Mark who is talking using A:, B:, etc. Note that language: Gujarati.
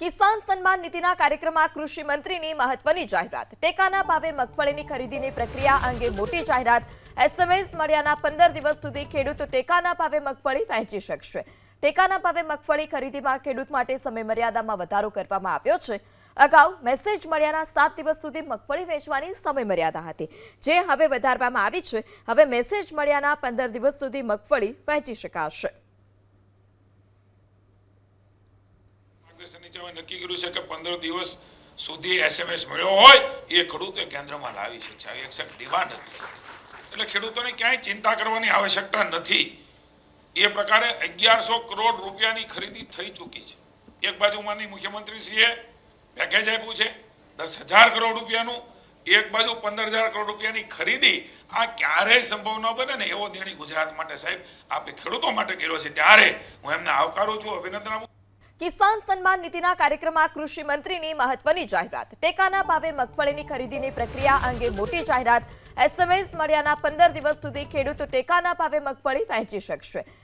A: કિસાન સન્માન નીતિના કાર્યક્રમમાં કૃષિ મંત્રીની મહત્વની જાહેરાત. ટેકાના ભાવે મગફળીની ખરીદીની પ્રક્રિયા અંગે મોટી જાહેરાત. એસએમએસ મળ્યાના પંદર દિવસ સુધી ખેડૂતો ટેકાના ભાવે મગફળી વહેંચી શકશે. ટેકાના ભાવે મગફળી ખરીદીમાં ખેડૂત માટે સમયમર્યાદામાં વધારો કરવામાં આવ્યો છે. અગાઉ મેસેજ મળ્યાના સાત દિવસ સુધી મગફળી વેચવાની સમયમર્યાદા હતી. જે હવે વધારવામાં આવી છે. હવે મેસેજ મળ્યાના પંદર દિવસ સુધી મગફળી વહેંચી શકાશે.
B: કરોડ રૂપિયાની ખરીદી એક બાજુ દસ હજાર કરોડ રૂપિયાનું. એક ખરીદી. આ ક્યારેય સંભવ ન બને ને એવો નિર્ણય ગુજરાત માટે સાહેબ આપે ખેડૂતો માટે કર્યો છે. ત્યારે હું એમને આવકારું છું, અભિનંદન આપું
A: કિસાન સન્માન નીતિના કાર્યક્રમમાં કૃષિ મંત્રીની મહત્વની જાહેરાત. ટેકાના ભાવે મગફળીની ખરીદીની પ્રક્રિયા અંગે મોટી જાહેરાત. એસએમએસ મળ્યાના પંદર દિવસ સુધી ખેડૂતો ટેકાના ભાવે મગફળી વહેંચી શકશે.